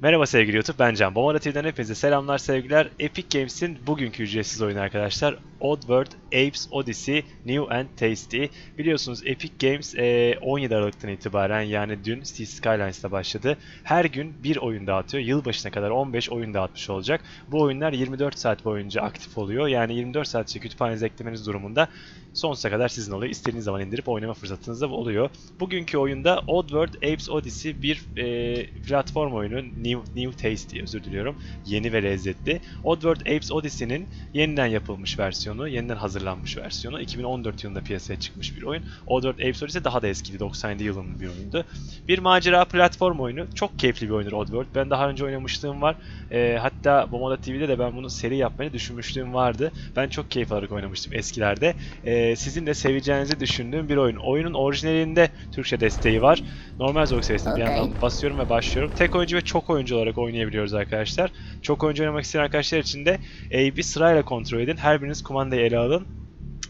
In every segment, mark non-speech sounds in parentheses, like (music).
Merhaba sevgili YouTube, ben Can. Bomara TV'den hepinize selamlar, sevgiler. Epic Games'in bugünkü ücretsiz oyunu arkadaşlar. Oddworld Apes Odyssey New and Tasty. Biliyorsunuz Epic Games eee, 17 Aralık'tan itibaren yani dün Cities Skylines'ta başladı. Her gün bir oyun dağıtıyor. Yılbaşına kadar 15 oyun dağıtmış olacak. Bu oyunlar 24 saat boyunca aktif oluyor. Yani 24 saat içinde kütüphanenize eklemeniz durumunda sonsuza kadar sizin oluyor. İstediğiniz zaman indirip oynama fırsatınız da oluyor. Bugünkü oyunda Oddworld Apes Odyssey bir e, platform oyunu. New, New Tasty özür diliyorum. Yeni ve lezzetli. Oddworld Apes Odyssey'nin yeniden yapılmış versiyonu, yeniden hazırlanmış versiyonu. 2014 yılında piyasaya çıkmış bir oyun. Oddworld Apes Odyssey daha da eskiydi. 97 yılının bir oyundu. Bir macera platform oyunu. Çok keyifli bir oyundur Oddworld. Ben daha önce oynamışlığım var. E, hatta Momoda TV'de de ben bunu seri yapmayı düşünmüşlüğüm vardı. Ben çok keyif alarak oynamıştım eskilerde. E, sizin de seveceğinizi düşündüğüm bir oyun. Oyunun orijinalinde Türkçe desteği var. Normal zor seviyesinde bir Okay. yandan basıyorum ve başlıyorum. Tek oyuncu ve çok oyuncu olarak oynayabiliyoruz arkadaşlar. Çok oyuncu oynamak isteyen arkadaşlar için de AB sırayla kontrol edin. Her biriniz kumandayı ele alın.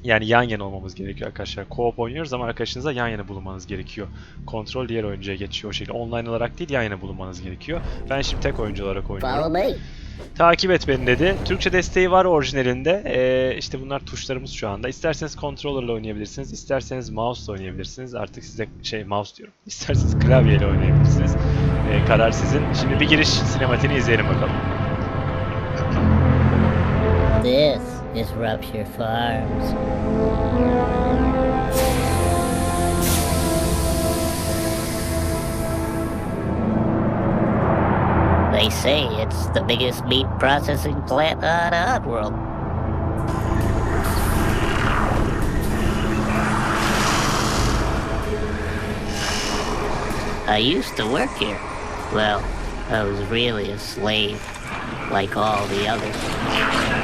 Yani yan yana olmamız gerekiyor arkadaşlar. Co-op oynuyoruz ama arkadaşınızla yan yana bulunmanız gerekiyor. Kontrol diğer oyuncuya geçiyor o şekilde. Online olarak değil yan yana bulunmanız gerekiyor. Ben şimdi tek oyuncu olarak oynuyorum. Takip et beni dedi. Türkçe desteği var orijinalinde. Ee, işte bunlar tuşlarımız şu anda. İsterseniz controller'la oynayabilirsiniz. isterseniz mouse oynayabilirsiniz. Artık size şey mouse diyorum. (laughs) İsterseniz klavyeyle oynayabilirsiniz. Ee, karar sizin. Şimdi bir giriş sinematiğini izleyelim bakalım. This is Rupture Farms. They say it's the biggest meat processing plant on Oddworld. I used to work here. Well, I was really a slave, like all the others.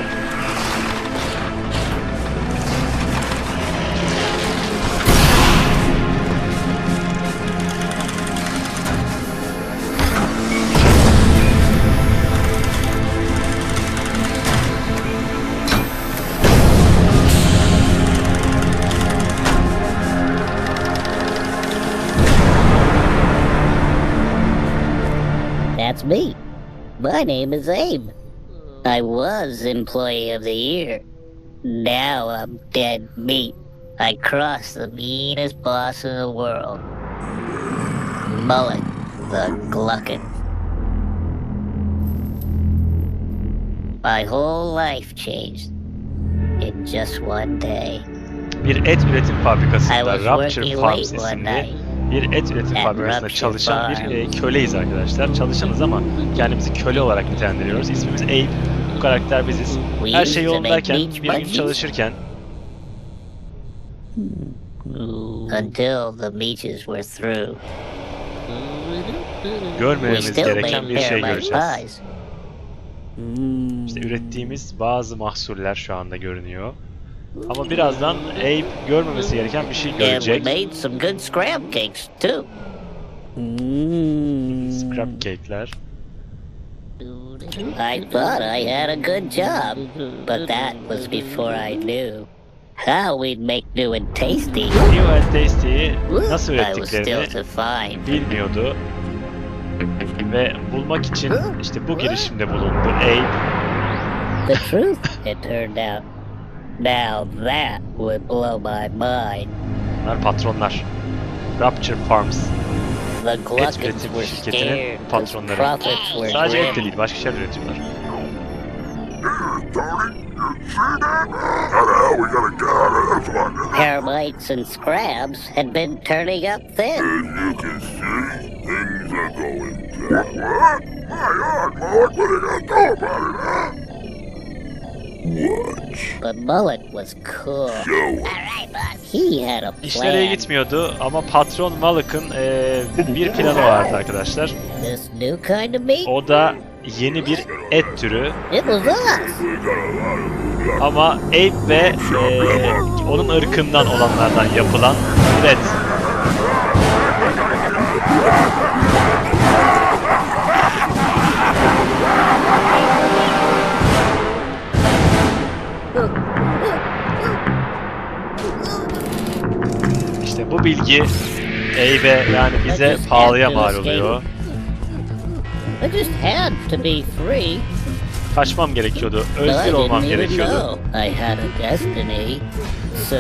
My name is Abe. I was Employee of the Year. Now I'm dead meat. I crossed the meanest boss in the world. Mullet the Gluckin. My whole life changed in just one day. Bir et üretim I fabrikasında was Rapture Farms late one isimli night. Bir et üretim fabrikasında çalışan bir e, köleyiz arkadaşlar. Çalışanız ama kendimizi köle olarak nitelendiriyoruz. İsmimiz Abe. Bu karakter biziz. Her şey yolundayken bir gün çalışırken until the meaches were through. Still gereken bir şey göreceğiz. İşte ürettiğimiz bazı mahsuller şu anda görünüyor. Ama birazdan Abe görmemesi gereken bir şey And we görecek. made some good scrap cakes too. Scrap cake'ler. I thought I had a good job, but that was before I knew how we'd make new and tasty. New and Tasty'yi nasıl ürettiklerini bilmiyordu. Ve bulmak için işte bu girişimde bulundu Abe. The truth, it turned out. Now that would blow my mind. Bunlar patronlar. Rapture Farms. The Gluckins üretim were şirketinin scared 'cause patronları. profits were Sadece et de grim. değil, başka şeyler üretiyorlar. How the hell we gonna get out of this one? Termites and scrabs had been turning up thin. As you can see, things are going down. What? My God, Mark, what are you gonna do about it, huh? Watch. But Mullet was cool. He had a İşler iyi plan. gitmiyordu ama patron Malık'ın eee, bir planı vardı arkadaşlar. This new kind of meat? O da yeni bir et türü It was us. Ama Ape ve eee, onun ırkından olanlardan yapılan bir et. Bu bilgi Abe'e yani bize pahalıya mal oluyor. I just had to be free. Kaçmam gerekiyordu. Özgür olmam gerekiyordu. I had a destiny. So,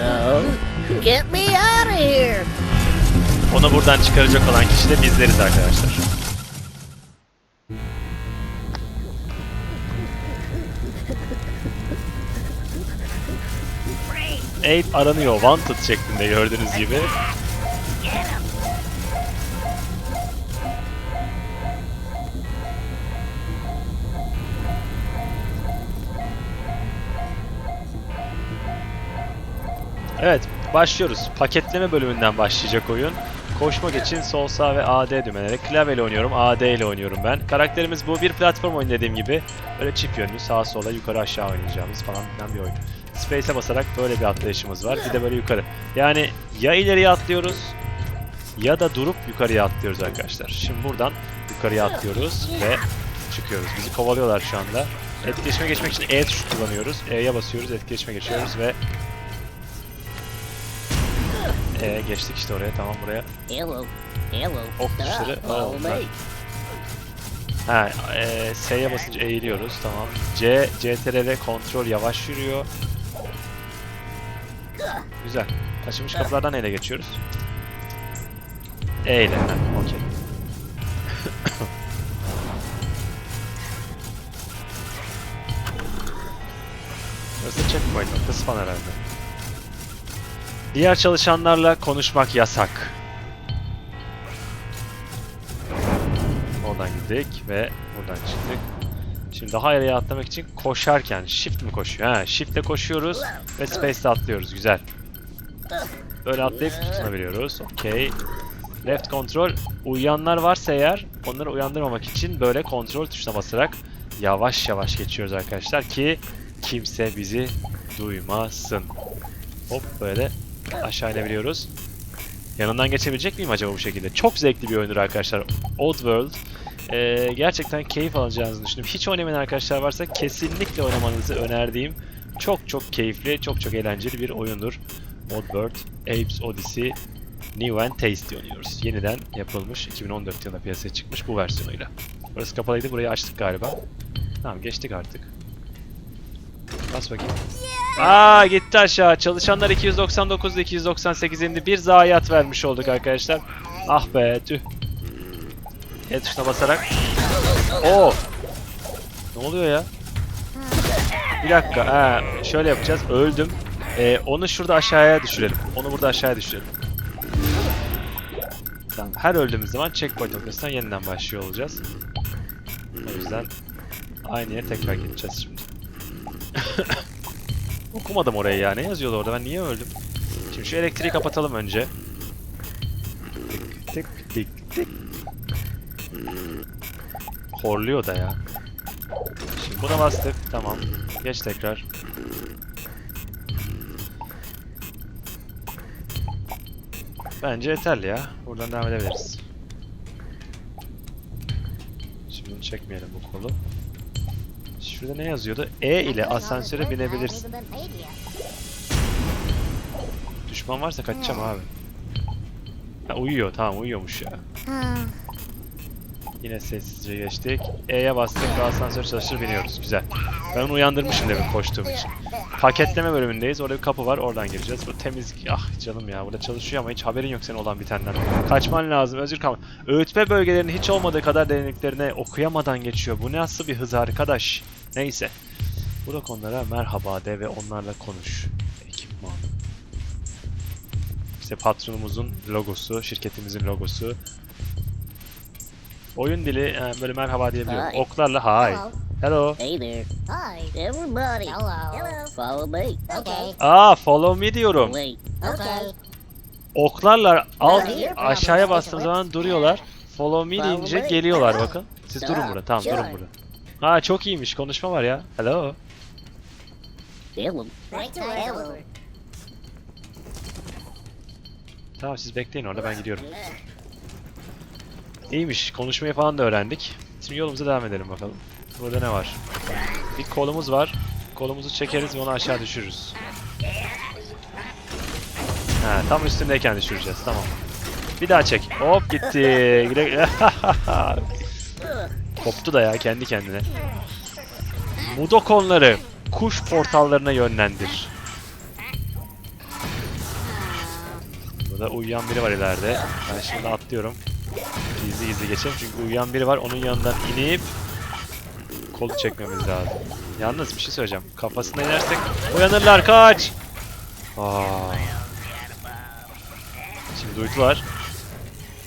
get me out of here. Onu buradan çıkaracak olan kişi de bizleriz arkadaşlar. Ape aranıyor. Wanted şeklinde gördüğünüz gibi. Evet, başlıyoruz. Paketleme bölümünden başlayacak oyun. Koşmak için sol sağ ve AD düğmeleri. Klavyeyle oynuyorum, AD ile oynuyorum ben. Karakterimiz bu. Bir platform oyunu dediğim gibi. Böyle çift yönlü, sağa sola, yukarı aşağı oynayacağımız falan filan bir oyun. Space'e basarak böyle bir atlayışımız var. Bir de böyle yukarı. Yani ya ileriye atlıyoruz ya da durup yukarıya atlıyoruz arkadaşlar. Şimdi buradan yukarıya atlıyoruz ve çıkıyoruz. Bizi kovalıyorlar şu anda. Etkileşime geçmek için E tuşu kullanıyoruz. E'ye basıyoruz, etkileşime geçiyoruz ve e geçtik işte oraya tamam buraya. Ok tuşları me. onlar. Ha, e, S'ye basınca eğiliyoruz tamam. C, CTRL kontrol yavaş yürüyor. Güzel. Açılmış kapılardan neyle geçiyoruz? E ile. Okey. (coughs) Burası checkpoint noktası falan herhalde. Diğer çalışanlarla konuşmak yasak. Oradan gittik ve buradan çıktık. Şimdi daha ileriye atlamak için koşarken shift mi koşuyor? Ha, shift'le koşuyoruz ve space'le atlıyoruz. Güzel. Böyle atlayıp tutunabiliyoruz. Okey. Left control. Uyuyanlar varsa eğer onları uyandırmamak için böyle kontrol tuşuna basarak yavaş yavaş geçiyoruz arkadaşlar ki kimse bizi duymasın. Hop böyle aşağı inebiliyoruz. Yanından geçebilecek miyim acaba bu şekilde? Çok zevkli bir oyundur arkadaşlar. Oddworld. Ee, gerçekten keyif alacağınızı düşünüyorum. Hiç oynamayan arkadaşlar varsa kesinlikle oynamanızı önerdiğim çok çok keyifli, çok çok eğlenceli bir oyundur. Oddworld, Apes Odyssey, New and Tasty oynuyoruz. Yeniden yapılmış, 2014 yılında piyasaya çıkmış bu versiyonuyla. Burası kapalıydı, burayı açtık galiba. Tamam geçtik artık. Bas bakayım. Aa gitti aşağı. Çalışanlar 299 298 indi. Bir zayiat vermiş olduk arkadaşlar. Ah be tüh. E tuşuna basarak. Oo. Ne oluyor ya? Bir dakika. Ha, şöyle yapacağız. Öldüm. Ee, onu şurada aşağıya düşürelim. Onu burada aşağıya düşürelim. Tamam. Her öldüğümüz zaman checkpoint noktasından yeniden başlıyor olacağız. O yüzden aynı yere tekrar gideceğiz şimdi. (coughs) Okumadım orayı ya. Ne yazıyordu orada? Ben niye öldüm? Şimdi şu elektriği kapatalım önce. Tık tık tık tık. Horluyor da ya. Şimdi buna bastık. Tamam. Geç tekrar. Bence yeterli ya. Buradan devam edebiliriz. Şimdi bunu çekmeyelim bu kolu. Şurada ne yazıyordu? E ile asansöre binebilirsin. Düşman varsa kaçacağım abi. Ha, uyuyor tamam uyuyormuş ya. Yine sessizce geçtik. E'ye bastık ve asansör çalışır biniyoruz. Güzel. Ben onu uyandırmışım demin koştuğum için. Paketleme bölümündeyiz. Orada bir kapı var. Oradan gireceğiz. Bu temizlik. Ah canım ya. Burada çalışıyor ama hiç haberin yok senin olan bitenden. Kaçman lazım. Özür kalma. Öğütme bölgelerinin hiç olmadığı kadar derinliklerine okuyamadan geçiyor. Bu nasıl bir hız arkadaş. Neyse. Bırak onlara merhaba de ve onlarla konuş. Ekipman. İşte patronumuzun logosu, şirketimizin logosu. Oyun dili e, böyle merhaba diyebiliyorum. Hi. Oklarla hi. Hello. Hello. Hey there. Hi. Everybody. Hello. Hello. Follow me. Okay. Aa follow me diyorum. Wait. Okay. Oklarla alt aşağıya bastığım zaman duruyorlar. (laughs) Follow me Follow deyince me. geliyorlar bakın. (laughs) Siz durun burada. Tamam durun sure. burada. Ha çok iyiymiş. Konuşma var ya. Hello. Hello. Right to hello. Tamam siz bekleyin orada ben gidiyorum. İyiymiş. Konuşmayı falan da öğrendik. Şimdi yolumuza devam edelim bakalım. Burada ne var? Bir kolumuz var. Kolumuzu çekeriz ve onu aşağı düşürürüz. Ha, tam üstündeyken düşüreceğiz. Tamam. Bir daha çek. Hop gitti. (laughs) Koptu da ya kendi kendine. Mudokonları kuş portallarına yönlendir. Burada uyuyan biri var ileride. Ben şimdi atlıyorum. Gizli gizli geçelim çünkü uyuyan biri var. Onun yanından inip kolu çekmemiz lazım. Yalnız bir şey söyleyeceğim. Kafasına inersek uyanırlar kaç. Aa. Şimdi duydular.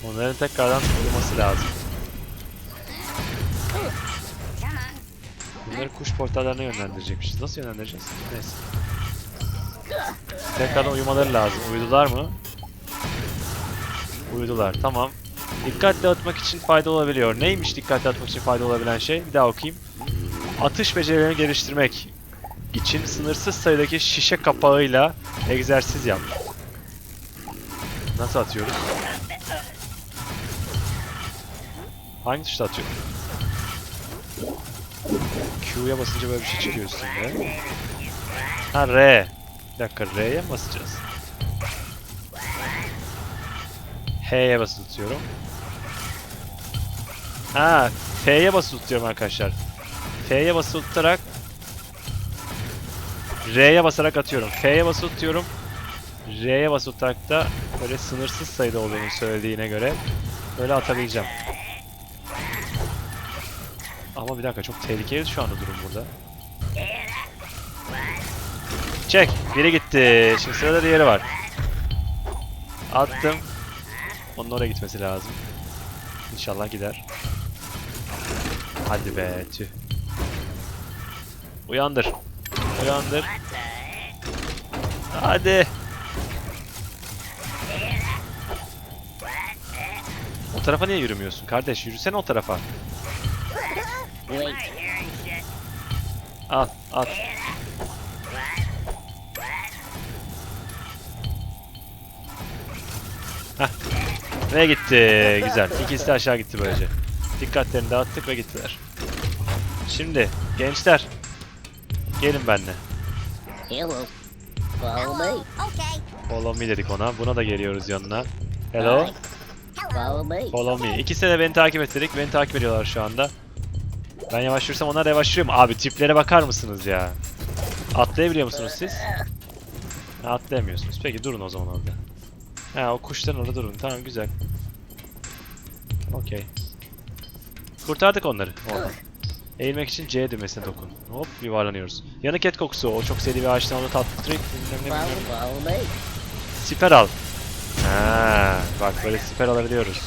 Onların tekrardan uyuması lazım. Bunları kuş portallarına yönlendirecekmişiz. Nasıl yönlendireceğiz? Neyse. Tekrardan uyumaları lazım. Uyudular mı? Uyudular. Tamam. Dikkat dağıtmak için fayda olabiliyor. Neymiş dikkat dağıtmak için fayda olabilen şey? Bir daha okuyayım. Atış becerilerini geliştirmek için sınırsız sayıdaki şişe kapağıyla egzersiz yap. Nasıl atıyoruz? Hangi tuşla atıyor? Q'ya basınca böyle bir şey çıkıyor üstünde. Ha R. Bir dakika R'ye basacağız? H'ye basılı tutuyorum. Ha F'ye basılı tutuyorum arkadaşlar. F'ye basılı tutarak R'ye basarak atıyorum. F'ye basılı tutuyorum. R'ye basılı tutarak da böyle sınırsız sayıda olduğunu söylediğine göre böyle atabileceğim. Ama bir dakika çok tehlikeli şu anda durum burada. Çek. Biri gitti. Şimdi sırada diğeri var. Attım. Onun oraya gitmesi lazım. İnşallah gider. Hadi be tüh. Uyandır. Uyandır. Hadi. O tarafa niye yürümüyorsun kardeş? Yürüsene o tarafa. Al, al. Heh. Ve gitti. Güzel. İkisi de aşağı gitti böylece. Dikkatlerini dağıttık ve gittiler. Şimdi gençler. Gelin benimle. Hello. Follow me. Okay. Follow me dedik ona. Buna da geliyoruz yanına. Hello. Follow me. Follow me. İkisi de beni takip et dedik. Beni takip ediyorlar şu anda. Ben yavaş yürürsem onlar da yavaş yürüyor mu? Abi tiplere bakar mısınız ya? Atlayabiliyor musunuz siz? Ha, atlayamıyorsunuz. Peki durun o zaman orada. Ha o kuşların orada durun. Tamam güzel. Okey. Kurtardık onları oradan. Eğilmek için C düğmesine dokun. Hop yuvarlanıyoruz. Yanık et kokusu. O çok sevdiği bir ağaçtan onu tatlı trik. bilmem ne. Siper al. Ha, bak böyle siper alabiliyoruz.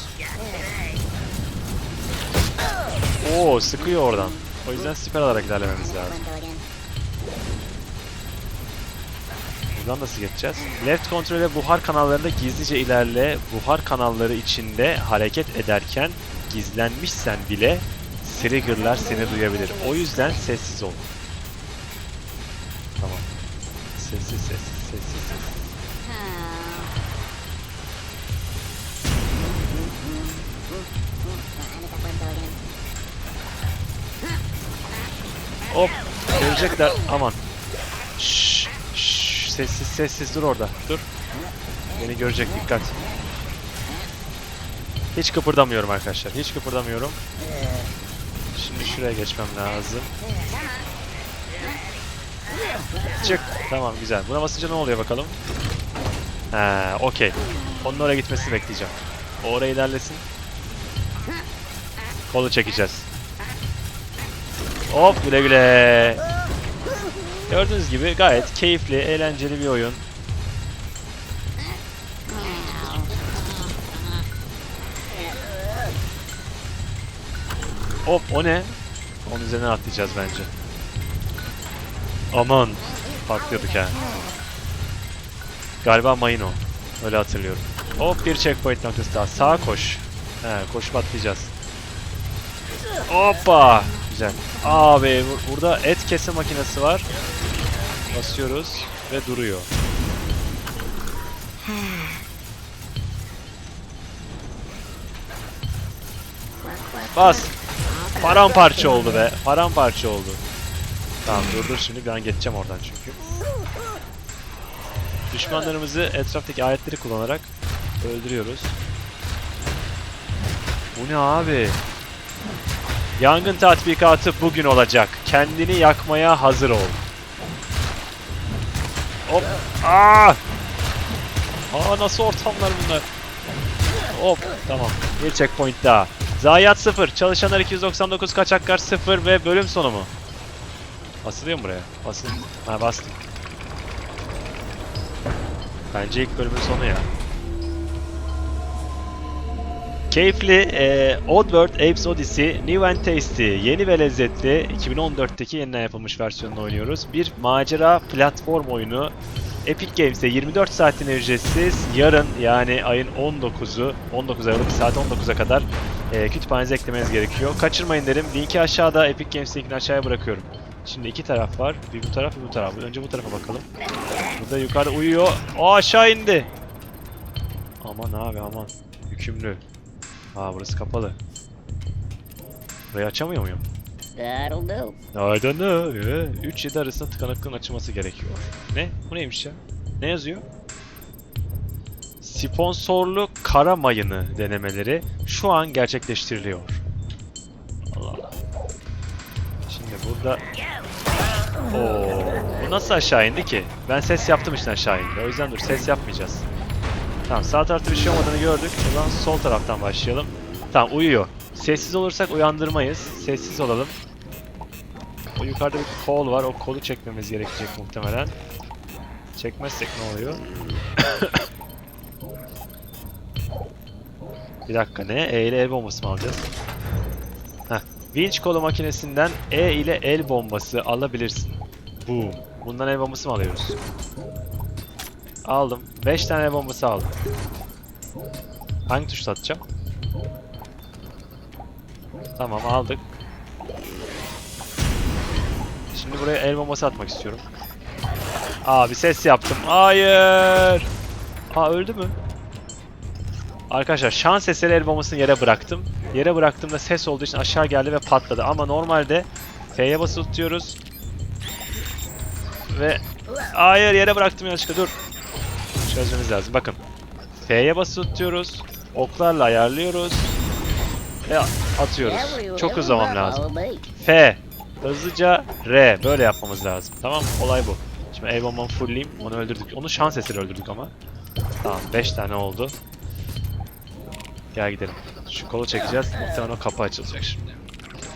Oo, sıkıyor oradan. O yüzden siper alarak ilerlememiz lazım. Buradan nasıl geçeceğiz? Left kontrol ile buhar kanallarında gizlice ilerle. Buhar kanalları içinde hareket ederken gizlenmişsen bile triggerlar seni duyabilir. O yüzden sessiz ol. Tamam. Sessiz sessiz sessiz sessiz. Hop. Görecekler. Aman. Şşş. Şşş. Sessiz sessiz dur orada. Dur. Beni görecek dikkat. Hiç kıpırdamıyorum arkadaşlar. Hiç kıpırdamıyorum. Şimdi şuraya geçmem lazım. Çık. Tamam güzel. Buna basınca ne oluyor bakalım? Ha, okey. Onun oraya gitmesini bekleyeceğim. O oraya ilerlesin. Kolu çekeceğiz. Hop güle güle. Gördüğünüz gibi gayet keyifli, eğlenceli bir oyun. Hop o ne? Onun üzerine atlayacağız bence. Aman patlıyorduk ha. Galiba mayın o. Öyle hatırlıyorum. Hop bir checkpoint noktası daha. Sağa koş. He koşup atlayacağız. Hoppa. Güzel. Abi bu- burada et kese makinesi var. Basıyoruz ve duruyor. Bas. Paramparça oldu be. Paramparça oldu. Tamam dur dur şimdi an geçeceğim oradan çünkü. Düşmanlarımızı etraftaki aletleri kullanarak öldürüyoruz. Bu ne abi? Yangın tatbikatı bugün olacak. Kendini yakmaya hazır ol. Hop. Aa! Aa nasıl ortamlar bunlar? Hop tamam. Bir checkpoint daha. Zayiat 0, çalışanlar 299, kaçaklar 0 ve bölüm sonu mu? Basılıyor mu buraya? Basın. Ha bastım. Bence ilk bölümün sonu ya. Keyifli e, Oddworld Apes Odyssey New and Tasty yeni ve lezzetli 2014'teki yeniden yapılmış versiyonunu oynuyoruz. Bir macera platform oyunu. Epic Games'te 24 saatine ücretsiz. Yarın yani ayın 19'u 19 Aralık saat 19'a kadar e, kütüphanenize eklemeniz gerekiyor. Kaçırmayın derim. Linki aşağıda Epic Games linkini aşağıya bırakıyorum. Şimdi iki taraf var. Bir bu taraf bir bu taraf. Önce bu tarafa bakalım. Burada yukarıda uyuyor. O aşağı indi. Aman abi aman. Hükümlü. Aa burası kapalı. Burayı açamıyor muyum? I don't know. I don't know. 3-7 arasında tıkanıklığın açılması gerekiyor. Ne? Bu neymiş ya? Ne yazıyor? Sponsorlu kara mayını denemeleri şu an gerçekleştiriliyor. Allah. Şimdi burada... Oo, bu nasıl aşağı indi ki? Ben ses yaptım işte aşağı indi. O yüzden dur ses yapmayacağız. Tamam sağ tarafta bir şey olmadığını gördük. O zaman sol taraftan başlayalım. Tamam uyuyor. Sessiz olursak uyandırmayız. Sessiz olalım. O yukarıda bir kol var. O kolu çekmemiz gerekecek muhtemelen. Çekmezsek ne oluyor? Bir dakika ne? E ile el bombası mı alacağız? Heh. Winch kolu makinesinden E ile el bombası alabilirsin. Boom. Bundan el bombası mı alıyoruz? Aldım. 5 tane el bombası aldım. Hangi tuşla atacağım? Tamam aldık. Şimdi buraya el bombası atmak istiyorum. Aa bir ses yaptım. Hayır. Aa öldü mü? Arkadaşlar şans eseri el bombasını yere bıraktım. Yere bıraktığımda ses olduğu için aşağı geldi ve patladı. Ama normalde F'ye basılı tutuyoruz. Ve hayır yere bıraktım yanlışlıkla dur. Çözmemiz lazım. Bakın. F'ye basılı tutuyoruz. Oklarla ayarlıyoruz. Ve atıyoruz. Çok hızlamam lazım. F. Hızlıca R. Böyle yapmamız lazım. Tamam Olay bu. Şimdi el bombamı. Onu öldürdük. Onu şans eseri öldürdük ama. Tamam 5 tane oldu. Gel gidelim. Şu kolu çekeceğiz. Muhtemelen o kapı açılacak şimdi.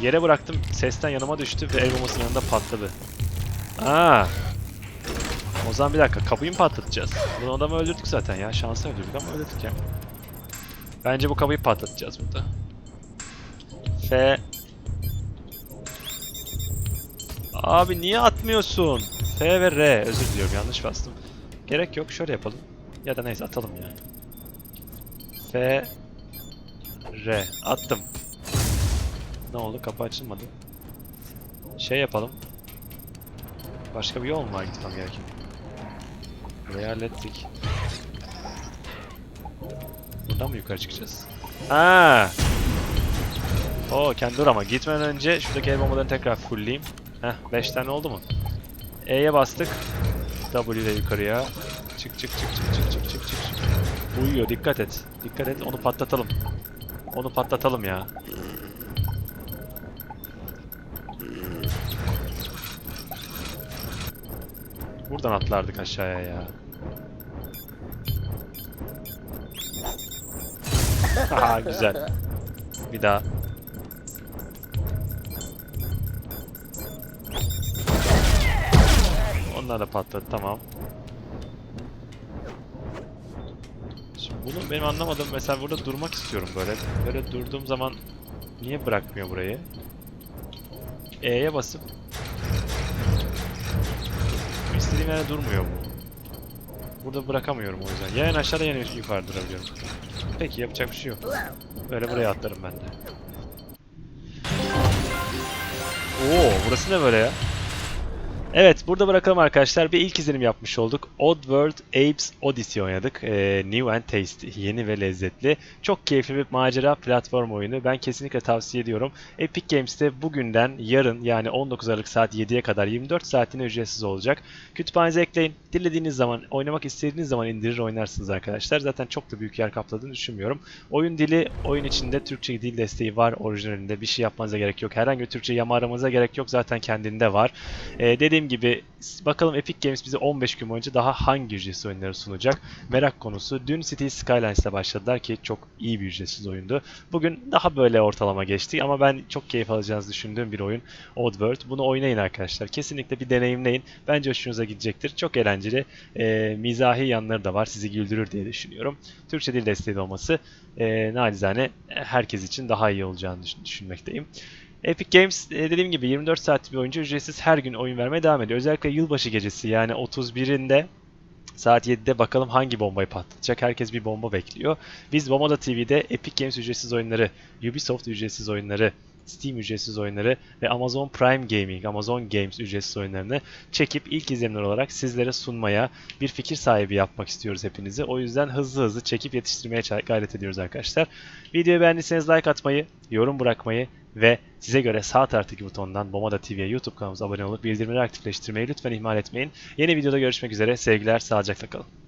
Yere bıraktım. Sesten yanıma düştü ve el yanında patladı. Aa. O zaman bir dakika. Kapıyı mı patlatacağız? Bunu adamı öldürdük zaten ya. Şansı öldürdük ama öldürdük ya. Bence bu kapıyı patlatacağız burada. F Abi niye atmıyorsun? F ve R. Özür diliyorum yanlış bastım. Gerek yok şöyle yapalım. Ya da neyse atalım ya. F R. Attım. Ne oldu? Kapı açılmadı. Şey yapalım. Başka bir yol mu var gitmem gereken? Burayı hallettik. Buradan mı yukarı çıkacağız? Ha. Oo kendi dur ama gitmeden önce şuradaki el bombalarını tekrar fullleyeyim. Heh 5 tane oldu mu? E'ye bastık. W ile yukarıya. Çık çık çık çık çık çık çık çık. Uyuyor dikkat et. Dikkat et onu patlatalım. Onu patlatalım ya. Buradan atlardık aşağıya ya. (laughs) Haha güzel. Bir daha. Onlar da patladı tamam. Şimdi bunu benim anlamadığım mesela burada durmak istiyorum böyle. Böyle durduğum zaman niye bırakmıyor burayı? E'ye basıp istediğim yerde durmuyor bu. Burada bırakamıyorum o yüzden. Ya en aşağıda ya yukarı durabiliyorum. Peki yapacak bir şey yok. Böyle buraya atlarım ben de. Oo burası ne böyle ya? Evet burada bırakalım arkadaşlar. Bir ilk izlenim yapmış olduk. Oddworld Apes Odyssey oynadık. Ee, new and tasty. Yeni ve lezzetli. Çok keyifli bir macera platform oyunu. Ben kesinlikle tavsiye ediyorum. Epic Games'te bugünden yarın yani 19 Aralık saat 7'ye kadar 24 saatine ücretsiz olacak. Kütüphanenize ekleyin. Dilediğiniz zaman, oynamak istediğiniz zaman indirir oynarsınız arkadaşlar. Zaten çok da büyük yer kapladığını düşünmüyorum. Oyun dili, oyun içinde Türkçe dil desteği var orijinalinde. Bir şey yapmanıza gerek yok. Herhangi bir Türkçe yama aramanıza gerek yok. Zaten kendinde var. Ee, dediğim gibi s- bakalım Epic Games bize 15 gün boyunca daha hangi ücretsiz oyunları sunacak? Merak konusu. Dün City Skylines'la başladılar ki çok iyi bir ücretsiz oyundu. Bugün daha böyle ortalama geçti ama ben çok keyif alacağınızı düşündüğüm bir oyun Oddworld. Bunu oynayın arkadaşlar. Kesinlikle bir deneyimleyin. Bence hoşunuza gidecektir. Çok eğlenceli. Ee, mizahi yanları da var. Sizi güldürür diye düşünüyorum. Türkçe dil desteği de olması e, nacizane herkes için daha iyi olacağını düşün- düşünmekteyim. Epic Games e, dediğim gibi 24 saat boyunca ücretsiz her gün oyun vermeye devam ediyor. Özellikle yılbaşı gecesi yani 31'inde saat 7'de bakalım hangi bombayı patlatacak. Herkes bir bomba bekliyor. Biz Bomba TV'de Epic Games ücretsiz oyunları, Ubisoft ücretsiz oyunları, Steam ücretsiz oyunları ve Amazon Prime Gaming, Amazon Games ücretsiz oyunlarını çekip ilk izlenimler olarak sizlere sunmaya, bir fikir sahibi yapmak istiyoruz hepinizi. O yüzden hızlı hızlı çekip yetiştirmeye gayret ediyoruz arkadaşlar. Videoyu beğendiyseniz like atmayı, yorum bırakmayı ve size göre sağ taraftaki butondan Bomada TV'ye YouTube kanalımıza abone olup bildirimleri aktifleştirmeyi lütfen ihmal etmeyin. Yeni videoda görüşmek üzere. Sevgiler, sağlıcakla kalın.